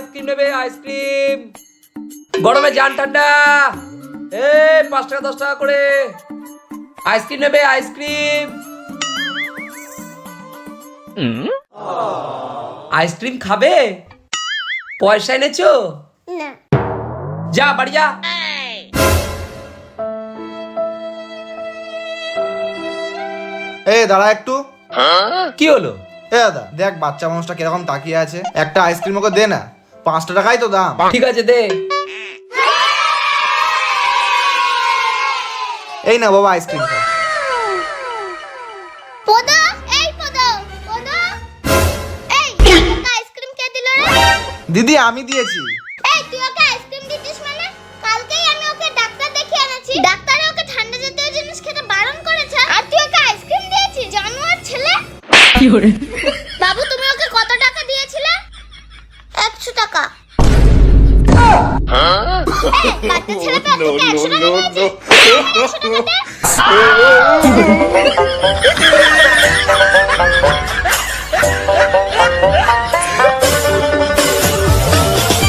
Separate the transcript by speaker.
Speaker 1: Ice cream নেবে ice cream. গরমে যান ঠান্ডা। এ পাঁচ টাকা দশ টাকা করে। আইসক্রিম নেবে আইসক্রিম। আইসক্রিম খাবে? পয়সা এনেছো?
Speaker 2: না।
Speaker 1: যা বাড়ি যা।
Speaker 3: এ দাঁড়া একটু।
Speaker 1: কি হলো?
Speaker 3: এ দাদা দেখ বাচ্চা মানুষটা কীরকম তাকিয়ে আছে। একটা আইসক্রিম ওকে দে না। পাঁচটা টাকাই তো দাম।
Speaker 1: ঠিক আছে দে।
Speaker 3: এই না বাবা আইসক্রিম খা
Speaker 2: কে
Speaker 3: দিদি আমি দিয়েছি।
Speaker 2: এই তুই ওকে আইসক্রিম দিচ্ছিস মানে? কালকেই আমি ওকে ডাক্তার দেখিয়ে এনেছি। ডাক্তারে ওকে ঠান্ডা জাতীয় জিনিস খেতে বারণ করেছে। আর তুই ওকে আইসক্রিম দিয়েছিস? জানোয়ার ছেলে? তুমি হ্যাঁ? একশো টাকা। বাচ্চা ছেলে তো একশো টাকা